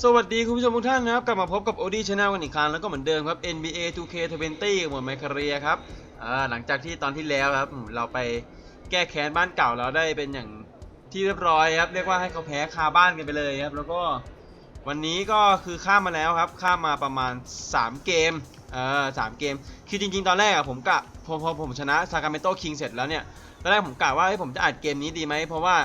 สวัสดีคุณผู้ชมทุกท่านนะครับ กลับมาพบกับ OD Channel กันอีกครั้งแล้วก็เหมือนเดิมครับ NBA 2K20 หมวดไมคาเรียครับหลังจากที่ตอนที่แล้วครับเราไปแก้แค้นบ้านเก่าเราได้เป็นอย่างที่เรียบร้อยครับ เรียกว่าให้เขาแพ้คาบ้านกันไปเลยครับ แล้วก็วันนี้ก็คือข้ามมาแล้วครับ ข้ามมาประมาณ 3 เกมเออสามเกม คือจริงๆ ตอนแรกอะผมกะพอพอผมชนะซากาเมโตคิงเสร็จแล้วเนี่ยตอนแรกผมกะว่าเฮ้ยผมจะอัดเกมนี้ดีไหมเพราะว่า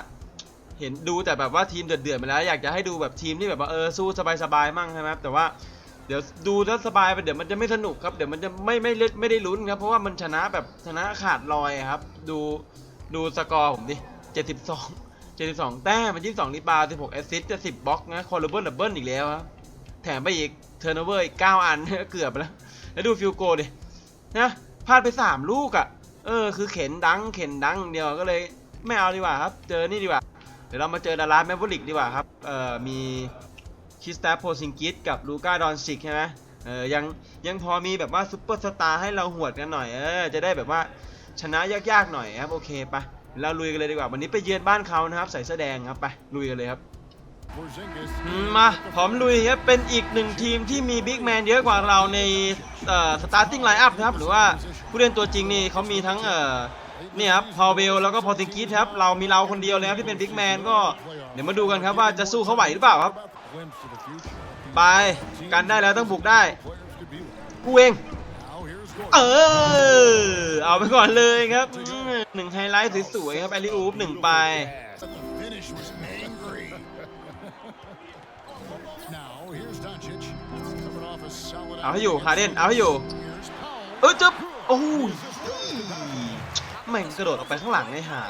เห็นดูแต่แบบว่าทีมเดือดๆมาแล้ว อยากจะให้ดูแบบทีมที่แบบว่าเออสู้สบายๆมั่งใช่ไหมครับแต่ว่าเดี๋ยวดูแล้วสบายไปเดี๋ยวมันจะไม่สนุกครับเดี๋ยวมันจะไม่ไม่เล่นไม่ได้ลุ้นครับเพราะว่ามันชนะแบบชนะขาดลอยครับ ดูดูสกอร์ผมดิ72 72 แต้มมัน22รีบาวด์16แอสซิสต์จะ10บล็อกนะคอร์เบิลดับเบิลอีกแล้วครับแถมไปอีกเทอร์โนเวอร์อีก 9 อันเกือบแล้ว แล้วดูฟิลโกดินะพลาดไป 3 ลูกอะ่ะ เออ คือเข็นดัง เข็นดังเดียวก็เลยไม่เอาดีกว่าครับ เจอนี่ดีกว่า เดี๋ยวเรามาเจอดาราแมฟเวริกดีกว่าครับ เอ่อ มีคิสตาโพซิงกิสกับลูก้าดอนซิกใช่ไหมเออ ยังยังพอมีแบบว่าซุปเปอร์สตาร์ให้เราหวดกันหน่อย เออ จะได้แบบว่าชนะยากๆหน่อยครับ โอเคไปเราลุยกันเลยดีกว่า วันนี้ไปเยือนบ้านเขานะครับ ใส่เสื้อแดงครับไปลุยกันเลยครับอืมมาพร้อมลุยครับเป็นอีกหนึ่งทีมที่มีบิ๊กแมนเยอะกว่าเราในเอ่อสตาร์ติ้งไลน์อัพนะครับ หรือว่าผู้เล่นตัวจริงนี่เขามีทั้ง เนี่ยครับพาวเวลแล้วก็พอติกิสครับเรามีเราคนเดียวเลยครับที่เป็นบิ๊กแมนก็เดี๋ยวมาดูกันครับว่าจะสู้เขาไหวหรือเปล่าครับ ไปกันได้แล้วต้องบุกได้กูเองเออเอาไปก่อนเลยครับหนึ่งไฮไลท์สวยๆครับแอลลี่อูฟหนึ่งไปเอาให้อยู่ฮาเดนเอาให้อยู่เออจึ๊บโอ้ย แม่งกระโดดออกไปข้างหลังไอ้หา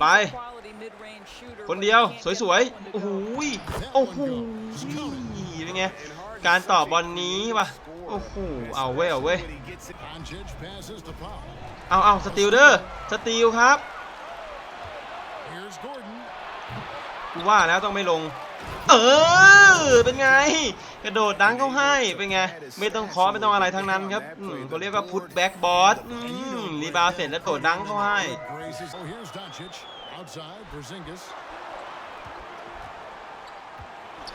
ไป คนเดียวสวยๆ โอ้โหโอ้โหยเป็นไง การต่อบอลนี้วะโอ้โห เอาเว้ย เอาเว้ย เอาเอาสติลเด้อสติลครับ ว่าแล้วต้องไม่ลง เออ เป็นไง กระโดดดังเข้าให้ เป็นไง ไม่ต้องเคาะไม่ต้องอะไรทั้งนั้นครับอืมเขาเรียกว่าพุทแบ็กบอสรีบาวด์เสร็จแล้วโดดดังเข้าให้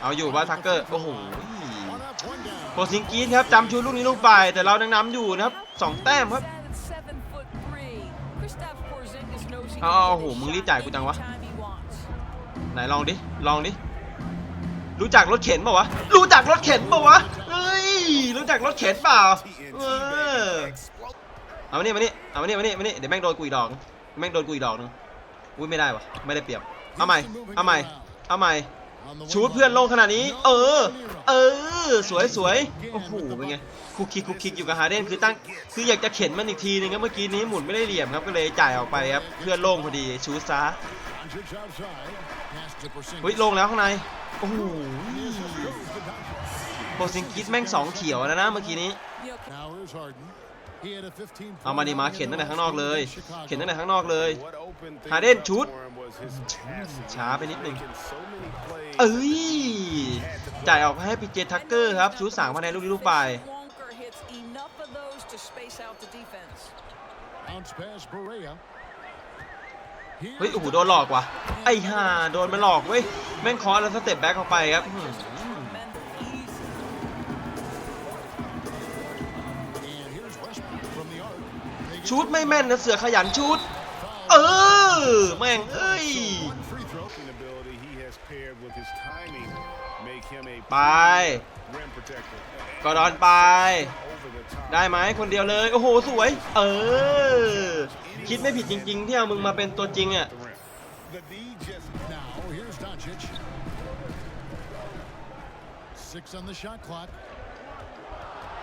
เอาอยู่ว่าทักเกอร์ โอ้โหโคซิงกีนครับจำชูลูกนี้ลงไป แต่เราดังนำอยู่นะครับสองแต้มครับเอาเอาโอ้โห มึงรีบจ่ายกูจังวะ ไหนลองดิ ลองดิ รู้จักรถเข็นป่าวะ รู้จักรถเข็นป่าวะ เฮ้ย รู้จักรถเข็นเปล่า เออ เอามานี่มานี่เอามานี่มานี่มานี่เดี๋ยวแม่งโดนกูอีกดอก แม่งโดนกูอีกดอกนึงอุ้ยไม่ได้วะไม่ได้เปรียบ เอาใหม่ เอาใหม่ เอาใหม่ ชูดเพื่อนลงขนาดนี้ เออ เออ สวยสวยโอ้โห เป็นไง คุกคิกคุกคิกอยู่กับฮาเดนคือตั้ง คืออยากจะเข็นมันอีกทีนึงครับ เมื่อกี้นี้หมุนไม่ได้เหลี่ยมครับ ก็เลยจ่ายออกไปครับ เพื่อนลงพอดี ชูดซะเฮ้ยลงแล้วข้างใน โอ้โหโบซิงกิสแม่งสองเขียวแล้วนะเมื่อกี้นี้ เอามาดิมาเข็นตั้งแต่ข้างนอกเลย เข็นตั้งแต่ข้างนอกเลยฮาเดนชุดช้าไปนิดนึงเอ้ย จ่ายออกให้พีเจทักเกอร์ครับ ชุดสามคะแนนลูกนี้ลูกไป เฮ้ยโอ้โหโดนหลอกว่ะไอ้ห่าโดนมันหลอกเว้ยแม่งคอร์แล้วสเต็ปแบ็คเข้าไปครับชุดไม่แม่นนะเสือขยันชุดเออแม่งเอ้ยไปกอดอนไป ได้ไหมคนเดียวเลย โอ้โห สวย เออ คิดไม่ผิดจริง ๆ ที่เอามึงมาเป็นตัวจริงอะ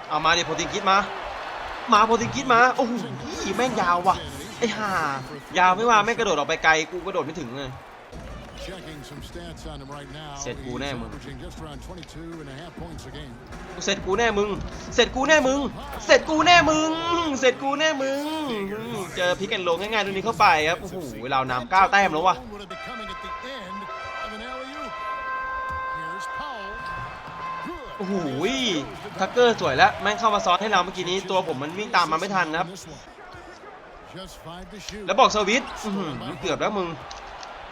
เอามาดิโพติงกิดมา มาโพติงกิดมา โอ้โหแม่งยาวว่ะ ไอ้ห่ายาวไม่ว่าแม่งกระโดดออกไปไกล กูกระโดดไม่ถึงเลย เสร็จกูแน่มึงเสร็จกูแน่มึง เสร็จกูแน่มึง เสร็จกูแน่มึง เสร็จกูแน่มึง เจอพิกแอนโลง่ายๆตรงนี้เข้าไปครับ โอ้โห เรานำเก้าแต้มแล้วว่ะโอ้โหทักเกอร์สวยแล้ว แม่งเข้ามาซ้อนให้เราเมื่อกี้นี้ ตัวผมมันวิ่งตามมาไม่ทันนะครับ แล้วบอกสวิตช์อื้อหือเกือบแล้วมึง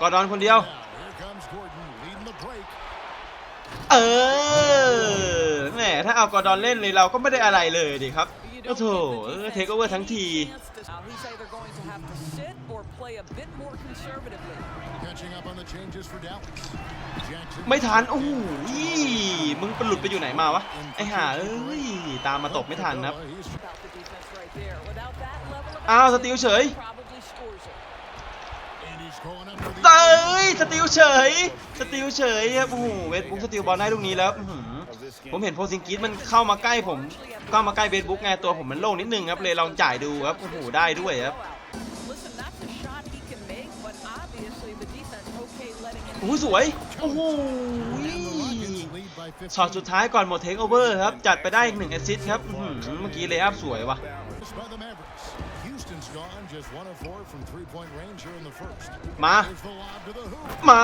กอร์ดอนคนเดียว เออแหมถ้าเอากอร์ดอนเล่นเลยเราก็ไม่ได้อะไรเลยดิครับโอ้โถเทคโอเวอร์ทั้งที Now he's either going to have to sit or play a bit more conservatively. Catching up on the changes for Dallas. Jackson. ไม่ทันโอ้โหมึงไปหลุดไปอยู่ไหนมาวะ ไอ้ห่าเอ้ย ตามมาตบไม่ทันครับ Uh, he's About the defense right there. Without that level of อ้าว สติลเฉย probably scores it. and he's going up for the เต้ยสติลเฉยสติลเฉยครับโอ้โหเวทบุ๊กสติลบอลได้ลูกนี้แล้วผมเห็นโพซิงกิสมันเข้ามาใกล้ผมเข้ามาใกล้เวทบุ๊กไงตัวผมมันโล่งนิดนึงครับเลยลองจ่ายดูครับโอ้โหได้ด้วยครับโอ้โหสวยโอ้โหช็อตสุดท้ายก่อนหมดเทคโอเวอร์ครับจัดไปได้อีกหนึ่งแอสซิสต์ครับเมื่อกี้เลยอัพสวยว่ะ มา There's the lob to the hoop. มา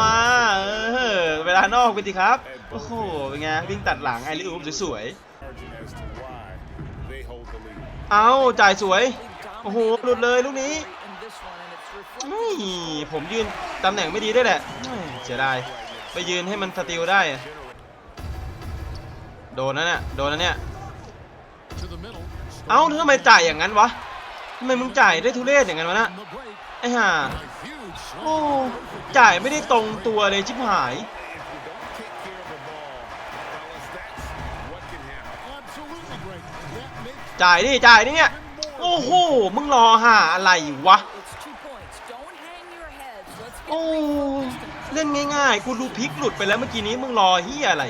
มา เออ เวลานอกไปสิครับ โอ้โห เป็นไง วิ่งตัดหลังไอริอูปสวย margin as to why they hold the lead. ๆเอาจ่ายสวย โอ้โห หลุดเลยลูกนี้ in this one, and it's reflected ไม่ผมยืนตำแหน่งไม่ดีด้วยแหละไม่เสียดาย ไปยืนให้มันสติลได้อะโดนนะเนี่ย โดนนะเนี่ย To the middle. เอ้าแล้วทำไมจ่ายอย่างนั้นวะ ทำไมมึงจ่ายได้ทุเรศอย่างนั้นวะนะไอ้ห่าโอ้จ่ายไม่ได้ตรงตัวเลยชิบหายจ่ายดิจ่ายดิเนี่ยโอ้โหมึงรอหาอะไรวะโอ้เล่นง่ายๆกูดูพิกหลุดไปแล้วเมื่อกี้นี้มึงรอเฮียอะไร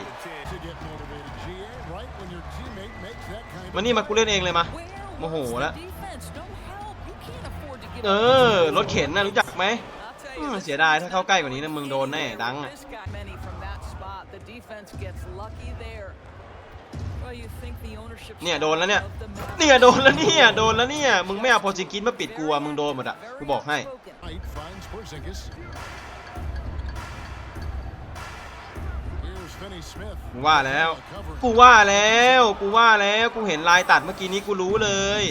วันนี้มากูเล่นเองเลยมาโมโหแล้ว เออ รถเข็นนะรู้จักไหมเสียดายถ้าเข้าใกล้กว่านี้นะมึงโดนแน่ดังอะเนี่ยโดนแล้วเนี่ย เนี่ยโดนแล้วเนี่ยโดนแล้วเนี่ย มึงไม่เอาโพซิงกิสมาปิดกูอะมึงโดนหมดอะกูบอกให้กูว่าแล้ว กูว่าแล้ว กูว่าแล้ว กูเห็นลายตัดเมื่อกี้นี้กูรู้เลย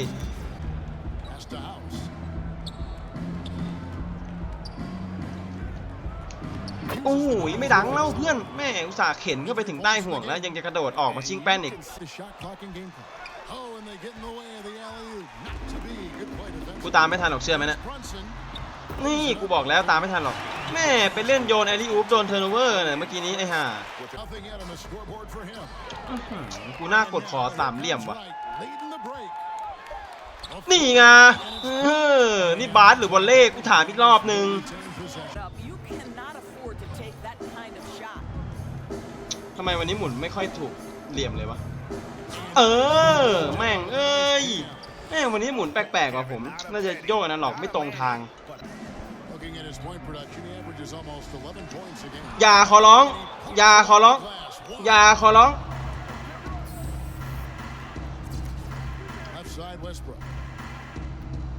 โอ้ยไม่ดังแล้วเพื่อนแม่อุตส่าห์เข็นเข้าไปถึงใต้ห่วงแล้ว ยังจะกระโดดออกมาชิงแป้นอีกกูตามไม่ทันหรอกเชื่อไหมนะนี่กูบอกแล้วตามไม่ทันหรอก แม่ไปเล่นโยนแอรีอูฟโดนเทอร์โนเวอร์เนี่ยเมื่อกี้นี้ไอ้ห่ากูน่ากดขอสามเหลี่ยมว่ะนี่ไงนี่บาสหรือบอลเล่กูถามอีกรอบนึง ไมวันนี้หมุนไม่ค่อยถูกเหลี่ยมเลยวะ เออ แม่งเอ้ยแม่งวันนี้หมุนแปลกๆว่าผม น่าจะโยกอันนั้นหรอกไม่ตรงทาง อย่าขอร้อง อย่าขอร้อง อย่าขอร้อง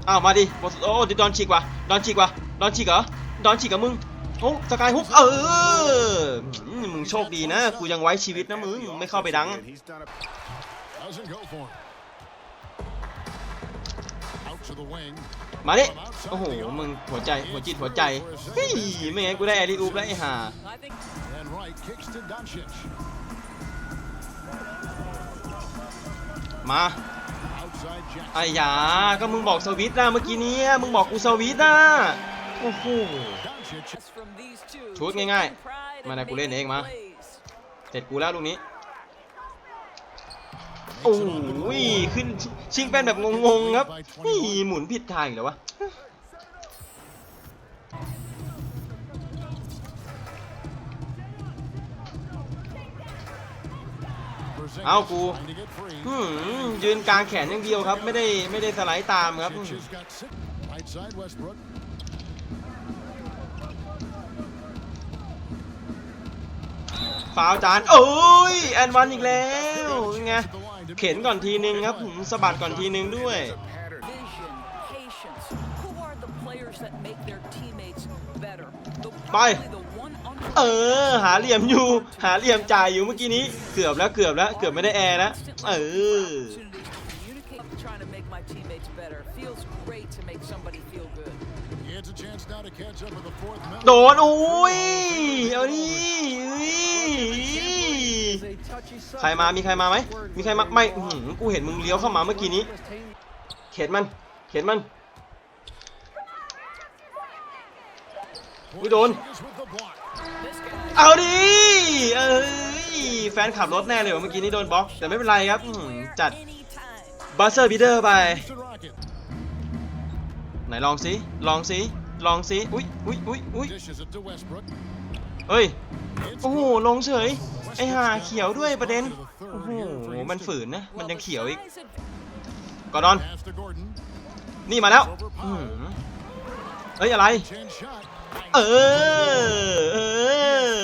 อ้าวมาดิโอ้โอ้ดอนฉีกว่ะดอนฉีกว่ะดอนฉีกเหรอดอนฉีกกับมึง โอ้สกายฮุกเออมึงโชคดีนะ กูยังไว้ชีวิตนะมึงไม่เข้าไปดังมาดิโอ้โห มึงหัวใจ หัวจิตหัวใจเฮ้ยไม่งั้นกูได้แอรีอูปแล้วไอ้ห่ามาไอ้ยาก็มึงบอกสวิตนะเมื่อกี้นี้มึงบอกกูสวิตนะโอ้โห Doncic. from these two. ชุด taking ง่าย pride ๆมา in นะกูเล่นเองมา making plays. เสร็จกูแล้วลูกนี้โอ้ยขึ้นชิงแป้นแบบงงๆครับนี่หมุนผิดทางอีกแล้ววะ Porzingis เอากู trying to get free. อืมยืนกลางแขนอย่างเดียวครับ ไม่ได้ไม่ได้สไลด์ตามครับ ฟาวจานโอ้ยแอนวันอีกแล้วยังไงเข็นก่อนทีนึงครับสะบัดก่อนทีนึงด้วย ไป เออ หาเหลี่ยมอยู่ หาเหลี่ยมจ่ายอยู่เมื่อกี้นี้ เกือบแล้วเกือบแล้ว เกือบไม่ได้แอร์นะ เออ opportunities to communicate. I'm trying to make my teammates better. Feels great to make somebody feel good. He has a chance now to catch up with the fourth minute. โดนโอ้ยเอาดิอุ้ยใครมามีใครมาไหมมีใครมาไม่อื้อหือกูเห็นมึงเลี้ยวเข้ามาเมื่อกี้นี้ เข็นมัน เข็นมัน อุ๊ยโดน Porzingis with the block. This guy เอาดิเอ้ยแฟนขับรถแน่เลยว่ะเมื่อกี้นี้โดนบล็อก แต่ไม่เป็นไรครับอื้อหือ anywhere, จัด anytime. บัสเซอร์บีเดอร์ไป ไหนลองสิ ลองสิ ลองสิ อุ้ยอุ้ยอุ้ยอุ้ยเฮ้ย โอ้โห ลงเฉย ไอห่าเขียวด้วยประเด็น โอ้โห มันฝืนนะ มันยังเขียวอีกกอร์ดอน นี่มาแล้วอื้อหือเฮ้ย อะไร เออ เออ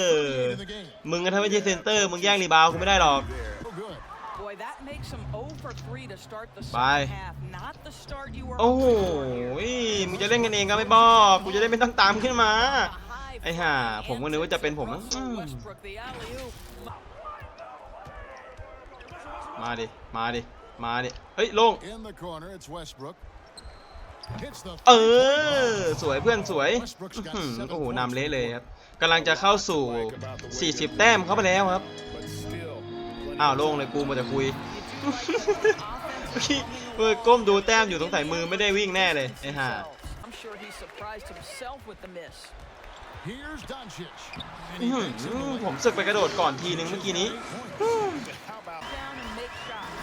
มึงก็ทำให้เจเซนเตอร์ มึงแย่งรีบาวด์กูไม่ได้หรอก you were โอ้โห hoping มึงจะเล่นกันเองก็ไม่บอกกูจะได้ไม่ต้องตามขึ้นมา for. A high ไอ้ห่า flying ผมก็นึกว่าจะเป็นผมนะ Russell อืม Westbrook, the alley-oop. มาดิ มาดิ มาดิ เฮ้ยโล่ง In the corner, it's Westbrook. Hits the เออ สวยเพื่อนสวยอื้อหือโอ้โหนำเละเลยครับกำลังจะเข้าสู่ 40 แต้มเข้าไปแล้วครับ But still, plenty อ้าวโล่งเลยกูมาจะคุย เมื่อกี้เมื่อก้มดูแต้มอยู่สงสัยมือไม่ได้วิ่งแน่เลยไอ้ห่า I'm sure he surprised himself with the miss. Here's Doncic. And อื้อ he หื makes it อ away. ผมสึกไปกระโดดก่อนทีนึงเมื่อกี้นี้ How about Down and make shots.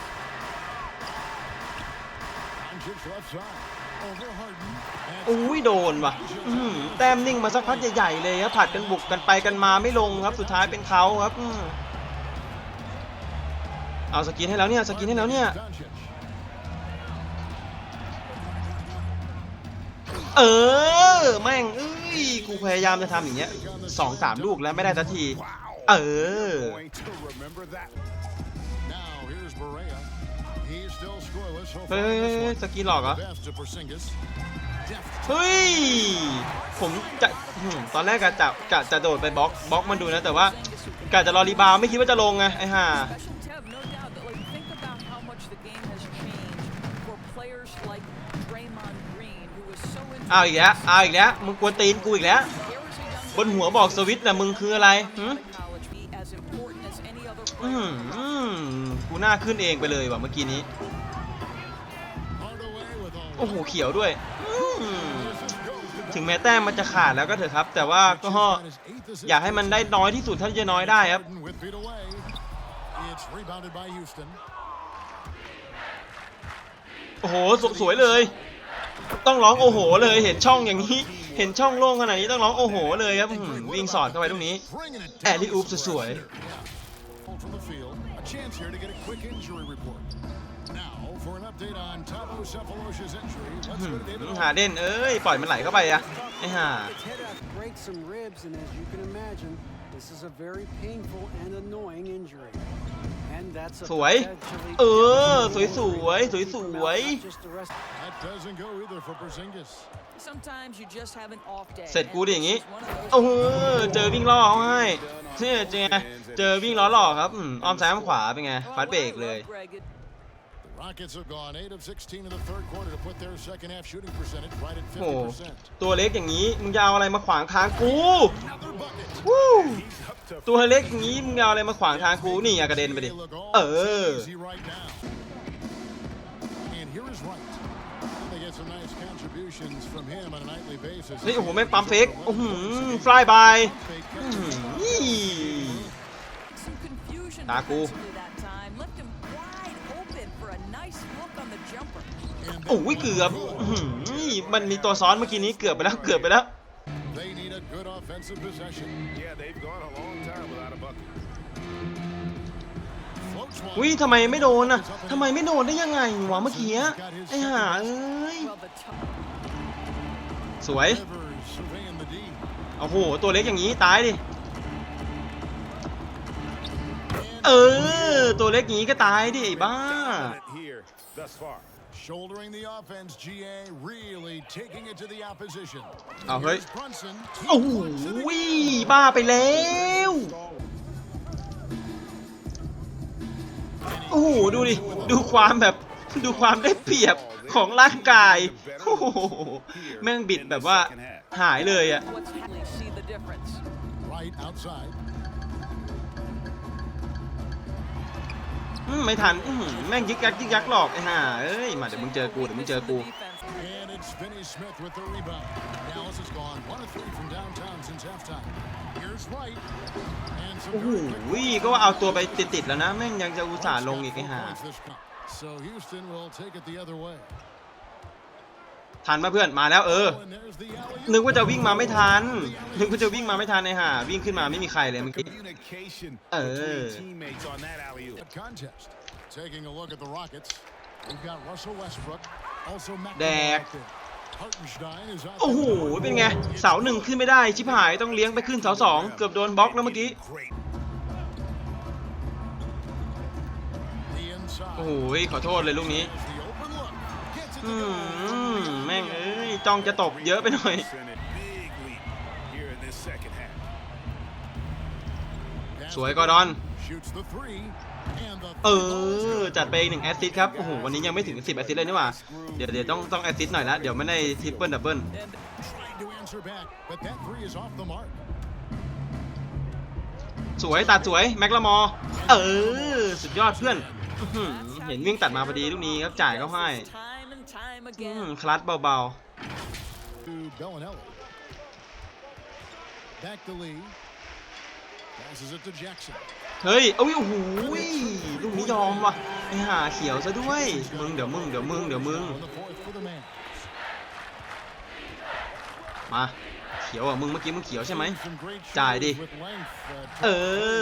Doncic left side. Over Harden. And อุ้ยโดนว่ะอื้อหือแต้มนิ่งมาสักพักใหญ่ๆเลยครับผัดกันบุกกันไปกันมาไม่ลงครับ สุดท้ายเป็นเขาครับอื้อ เอาสกินให้แล้วเนี่ยสกินให้แล้วเนี่ยเออแม่งเอ้ยกูพยายามจะทำอย่างเงี้ยสองสามลูกแล้วไม่ได้สักที เออ เฮ้ยสกินหลอกเหรอเฮ้ย ผมจะตอนแรกกะจะกะจะโดดไปบล็อกบล็อกมันดูนะ แต่ว่ากะจะรอรีบาวด์ไม่คิดว่าจะลงไงไอ้ห่า เอาอีกแล้วเอาอีกแล้วมึงกวนตีนกูอีกแล้วบนหัวบอกสวิตนะมึงคืออะไรอืมอืมกูหน้าขึ้นเองไปเลยว่ะเมื่อกี้นี้ โอ้โหเขียวด้วย ถึงแม้แต้มมันจะขาดแล้วก็เถอะครับ แต่ว่าก็อยากให้มันได้น้อยที่สุดเท่าที่จะน้อยได้ครับโอ้โหสสวยเลย ต้องร้องโอ้โห เลยเห็นช่องอย่างนี้ เห็นช่องโล่งขนาดนี้ต้องร้องโอ้โห เลยครับอื้อหือวิ่งสอดเข้าไปตรงนี้ Bringing it แอ down ลลี่อูป the สวย stretch here. Yeah. Pulled from the field. A chance here to get a quick injury report. Now for an update on Tabo Cephalosha's injury. Let's go to David ๆหาเด่นเอ้ย ปล่อยมันไหลเข้าไปอะไอ้ห่า Its head out breaks some ribs, and as you can imagine, this is a very painful and annoying injury. And that's a สวย potentially เออ ส devastating วยสวย injury สวย to ส think วย about, not just the rest That doesn't go either for Porzingis. Sometimes you just have an off day. เสร็จกูดิอย่างงี้ and this is one of those โอ้โหเจอวิ่งล่อเขาให้เนี่ยเจอไงเจอวิ่งล้อหลอกครับอืมอ้อมซ้ายอ้อมขวาเป็นไง Well, ฟัดเบรก what I เลย love, Greg, it- The Rockets have gone 8 of 16 in the third quarter to put their second half shooting percentage right at โอ้โห 50%. ตัวเล็กอย่างนี้มึงจะเอาอะไรมาขวางทางกู Another bucket. วู้ He's up to ตัวเล็กอย่างนี้มึงเอาอะไรมาขวางทางกูนี่อะกระเด็นไปดิ They look all เออ easy right now. And here is Wright. They get some nice contributions from him on a nightly basis. เฮ้ยโอ้โหแม่งปั๊มเฟกโอ้โหฟลายบาย some confusion Tá, cool. defensively that time. Left him wide open for a nice look on the jumper. โอ้ยเกือบอื้อหือมันมีตัวซ้อนเมื่อกี้นี้เกือบไปแล้วเกือบไปแล้ว They need a good offensive possession. Yeah, they've gone a long time without a bucket. วิทำไมไม่โดนอะทำไมไม่โดนได้ยังไงหวะเมื่อกี้ไอ้ห่าเอ้ยสวยโอ้โหตัวเล็กอย่างนี้ตายดิเออตัวเล็กงี้ก็ตายดิบ้าเอาเฮ้ยโอ้โหบ้าไปแล้ว อ้โหดูดิดูความแบบดูความได้เปรียบของร่างกายโอ้โหแม่งบิดแบบว่าหายเลยอะไม่ทันแม่งยิกยักยิกยักหลอกไอ้ห่าเอ้ยมาเดี๋ยวมึงเจอกูเดี๋ยวมึงเจอกู Here's Wright. And some โอ้โห very quick ก็ว่าเอาตัวไปติดๆแล้วนะ แม่งยังจะอุตส่าห์ลงอีกไอ้ห่า points this time. So Houston will take it the other way. ทันมาเพื่อนมาแล้วเออ And there's the alley-oop. นึกว่าจะวิ่งมาไม่ทัน นึกว่าจะวิ่งมาไม่ทันไอ้ห่าวิ่งขึ้นมาไม่มีใครเลยเมื่อกี้ Communication Uh. between teammates on that โอ้โห เป็นไง เสาหนึ่งขึ้นไม่ได้ ชิบหายต้องเลี้ยงไปขึ้นเสาสองเกือบโดนบล็อกแล้วเมื่อกี้ โอ้โห ขอโทษเลยลูกนี้อืมแม่งเอ้ยจ้องจะตกเยอะไปหน่อย สวยกอดอน เออ จัดไปอีกหนึ่งแอสซิสต์ครับโอ้โหวันนี้ยังไม่ถึง 10 แอสซิสต์เลยนี่หว่าเดี๋ยวเดี๋ยวต้องต้องแอสซิสต์หน่อยละเดี๋ยวไม่ได้ทริปเปิลดับเบิลสวยตัดสวย แม็กละมอ เออ สุดยอดเพื่อน เห็นวิ่งตัดมาพอดีลูกนี้ครับจ่ายเข้าให้คลัตเบาๆ เฮ้ยเอ้ยโอ้โหลูกนี้ยอมว่ะไอ้ห่าเขียวซะด้วย มึงเดี๋ยวมึงเดี๋ยวมึงเดี๋ยวมึง มาเขียวอะมึงเมื่อกี้มึงเขียวใช่ไหมจ่ายดิ เอ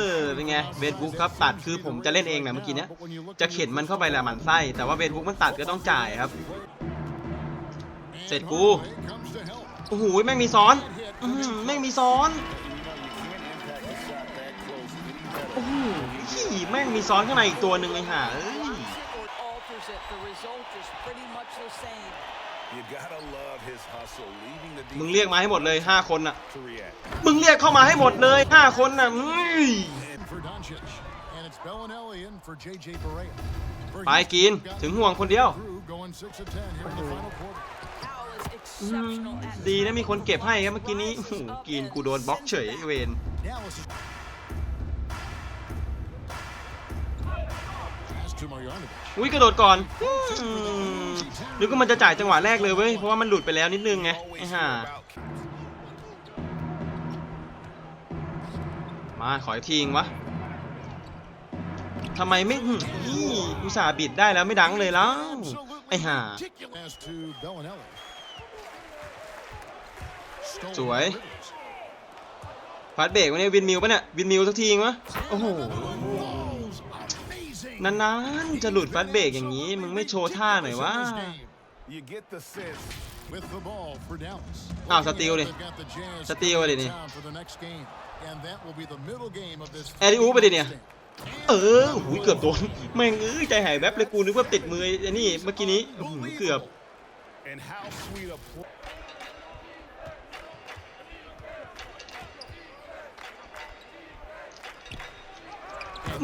อ เป็นไงเบสบุ๊กครับตัดคือผมจะเล่นเองนะเมื่อกี้เนี้ย จะเข็นมันเข้าไปแหละหมันไส้ แต่ว่าเบสบุ๊กมันตัดก็ต้องจ่ายครับ เสร็จกู โอ้โหแม่งมีซ้อน แม่งมีซ้อน โอ้โหแม่งมีซ้อนข้างในอีกตัวหนึ่งเลยห่าเมึงเรียกมาให้หมดเลย 5 คนน่ะ มึงเรียกเข้ามาให้หมดเลย 5 คนน่ะไปกิน ถึงห่วงคนเดียว ดีนะมีคนเก็บให้ครับเมื่อกี้นี้กินกูโดนบล็อกเฉยเวน อุ้ยกระโดดก่อนอืมหรือก็มันจะจ่ายจังหวะแรกเลยเว้ย เพราะว่ามันหลุดไปแล้วนิดนึงไงไอ้ Always ห่า hear about มาขออีกทีงวะทำไมไม่หึนี่อุตส่าห์บิดได้แล้วไม่ดังเลยแล้วไอ้ห่า Pass to Bellinelli. สวยพัดเบรกวะเนี่ยวินมิวปะเนี่ยวินมิวสักทีวะโอ้โห Amazing. นานๆจะหลุดฟัดเบรกอย่างนี้ มึงไม่โชว์ท่าหน่อยวะอ้าวสตีลดิสตีลดินี่แอริอูไปดิเนี่ยเออหูยเกือบโดนแม่งเอ้ยใจหายแวบเลยกูนึกว่าติดมือไอ้นี่เมื่อกี้นี้หือเกือบ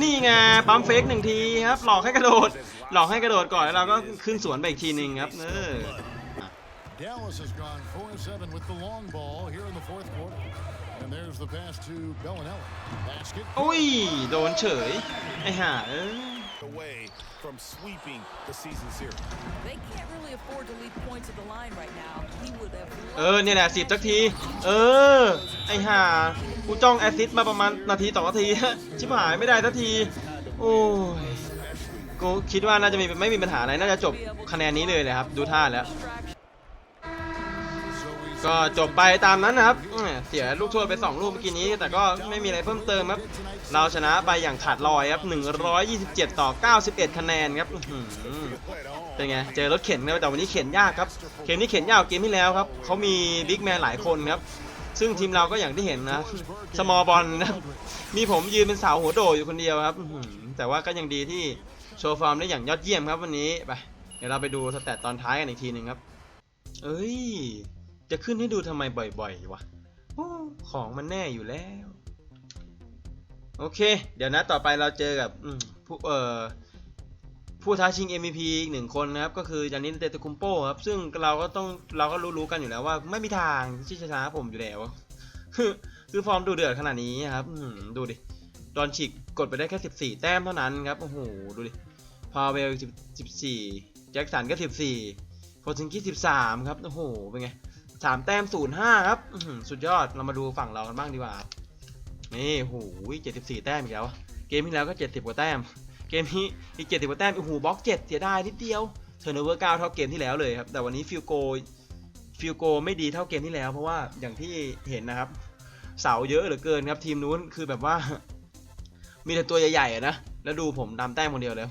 นี่ไงปั๊มเฟกหนึ่งทีครับ หลอกให้กระโดด หลอกให้กระโดดก่อนแล้วเราก็ขึ้นสวนไปอีกทีหนึ่งครับเออ Dallas has gone 4 7 with the long ball here in the fourth quarter. And there's the pass to Bellinelli. Basket. อุ้ย โดนเฉย ไอ้ห่าเอ้ย away from sweeping the season series. They can't really afford to leave points at the line right now. He would have เออเนี่ยแหละสิบสักที เออ ไอ้ห่ากูจ้องแอสซิสต์มาประมาณนาทีสองนาที ชิบหายไม่ได้สักที โอ้ย กูคิดว่าน่าจะมีไม่มีปัญหาอะไร น่าจะจบคะแนนนี้เลยเลยครับ ดูท่าแล้ว distraction. ก็จบไปตามนั้นนะครับเสียลูกโทษไป2ลูกเมื่อกี้นี้ แต่ก็ไม่มีอะไรเพิ่มเติมครับ เราชนะไปอย่างขาดลอยครับ127 ต่อ 91 คะแนนครับอื้อหือเป็นไง เจอรถเข็นแต่วันนี้เข็นยากครับ เข็นนี่เข็นยากกว่าเกมที่แล้วครับเขามีบิ๊กแมนหลายคนครับ ซึ่งทีมเราก็อย่างที่เห็นนะ สมอลบอลนะมีผมยืนเป็นสาวหัวโดอยู่คนเดียวครับ แต่ว่าก็ยังดีที่โชว์ฟอร์มได้อย่างยอดเยี่ยมครับวันนี้ไปเดี๋ยวเราไปดูสแตตตอนท้ายกันอีกทีหนึ่งครับ เอ้ย จะขึ้นให้ดูทำไมบ่อยๆวะอของมันแน่อยู่แล้ว โอเค เดี๋ยวนะต่อไปเราเจอกับผู้เอ่อผู้ท้าชิง MVP อีกหนึ่งคนนะครับ ก็คือจานินเตตุคุมโปครับ ซึ่งเราก็ต้องเราก็รู้ๆกันอยู่แล้วว่า ไม่มีทางที่จะชนะผมอยู่แล้ว คือฟอร์มดูเดือดขนาดนี้ครับดูดิดอนชิกกดไปได้แค่ 14 แต้มเท่านั้นครับ โอ้โห ดูดิ พาเวล 14 แจ็คสันก็ 14โพซิงกี้ 13 ครับ โอ้โห เป็นไง 3แต้ม05ครับอื้อหือสุดยอดเรามาดูฝั่งเรากันบ้างดีกว่าครับนี่โอ้โห74แต้มอีกแล้วเกมที่แล้วก็70กว่าแต้ม เกมนี้อีก70กว่าแต้มโอ้โหบล็อก7เสียดายนิดเดียวเทอร์โนเวอร์9เท่าเกมที่แล้วเลยครับแต่วันนี้ฟิลโกฟิลโกไม่ดีเท่าเกมที่แล้ว เพราะว่าอย่างที่เห็นนะครับ เสาเยอะเหลือเกินครับทีมนู้นคือแบบว่า มีแต่ตัวใหญ่ๆนะแล้วดูผมดำแต้มคนเดียวเลย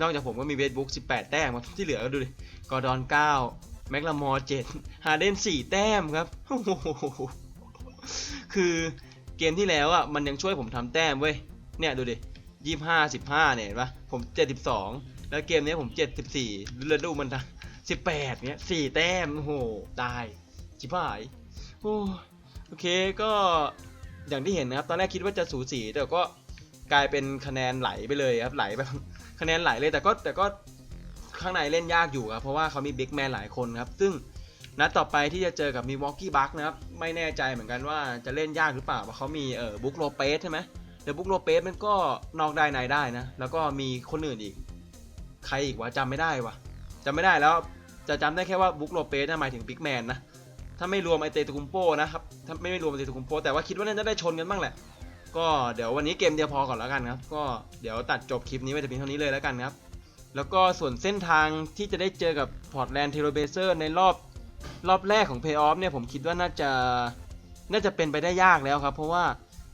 นอกจากผมก็มีเวทบุ๊ก18 แต้มที่เหลือก็ดูดิกอร์ดอน 9 แม็กลามอร์7ฮาเดน4แต้มครับโอ้โหคือเกมที่แล้วอะมันยังช่วยผมทำแต้มเว้ย เนี่ยดูดิ25 15เนี่ยเห็นปะผม72แล้วเกมนี้ผม74แล้วดูมันทำ18เนี่ย4แต้มโอ้โหตายชิบหายโอ้โอเคก็อย่างที่เห็นนะครับ ตอนแรกคิดว่าจะสูสีแต่ก็กลายเป็นคะแนนไหลไปเลยครับไหลแบบคะแนนไหลเลยแต่ก็แต่ก็ ข้างในเล่นยากอยู่ครับเพราะว่าเขามีบิ๊กแมนหลายคนครับ ซึ่งนัดต่อไปที่จะเจอกับมีวอกกี้บัคนะครับ ไม่แน่ใจเหมือนกันว่าจะเล่นยากหรือเปล่าเพราะเขามีเออบุ๊กโลเปสใช่ไหมแต่บุ๊กโลเปสมันก็นอกได้ในได้นะ แล้วก็มีคนอื่นอีก ใครอีกวะจำไม่ได้วะจำไม่ได้แล้วจะจำได้แค่ว่าบุ๊กโลเปสนะหมายถึงบิ๊กแมนนะถ้าไม่รวมไอเตตุคุมโปนะครับถ้าไม่รวมไอเตตุคุมโปแต่ว่าคิดว่าน่าจะได้ชนกันบ้างแหละก็เดี๋ยววันนี้เกมเดียวพอก่อนแล้วกันครับ ก็เดี๋ยวตัดจบคลิปนี้ไว้แต่เพียงเท่านี้เลยแล้วกันครับ แล้วก็ส่วนเส้นทางที่จะได้เจอกับพอร์ตแลนด์เทโรเบเซอร์ในรอบรอบแรกของเพย์ออฟเนี่ยผมคิดว่าน่าจะน่าจะเป็นไปได้ยากแล้วครับ เพราะว่า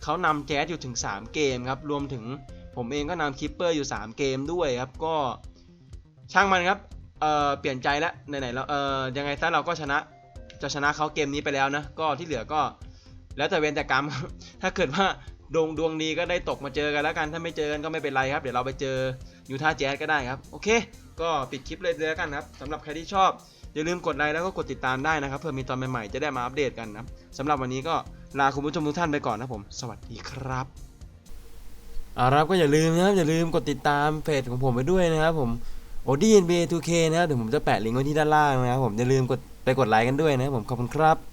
เขานำแจ๊สอยู่ถึง 3 เกมครับ รวมถึงผมเองก็นำคิปเปอร์อยู่ 3 เกมด้วยครับ ก็ช่างมันครับเอ่อเปลี่ยนใจแล้วไหนๆแล้วเออยังไงซะเราก็ชนะจะชนะเขาเกมนี้ไปแล้วนะ ก็ที่เหลือก็แล้วแต่เวรแต่กรรม ถ้าเกิดว่าดวงดวงดีก็ได้ตกมาเจอกันแล้วกัน ถ้าไม่เจอกันก็ไม่เป็นไรครับ เดี๋ยวเราไปเจอ ยูทาแจ๊สก็ได้ครับ โอเค ก็ปิดคลิปเลยแล้วกันครับสำหรับใครที่ชอบ อย่าลืมกดไลค์แล้วก็กดติดตามได้นะครับ เพื่อมีตอนใหม่ๆจะได้มาอัปเดตกันนะสำหรับวันนี้ก็ลาคุณผู้ชมทุกท่านไปก่อนนะผม สวัสดีครับอาครับก็อย่าลืมนะครับอย่าลืมกดติดตามเพจของผมไปด้วยนะครับผม o d NBA 2K นะครับเดี๋ยวผมจะแปะลิงก์ไว้ที่ด้านล่างนะครับผมอย่าลืมกดไปกดไลค์กันด้วยนะครับผมขอบคุณครับ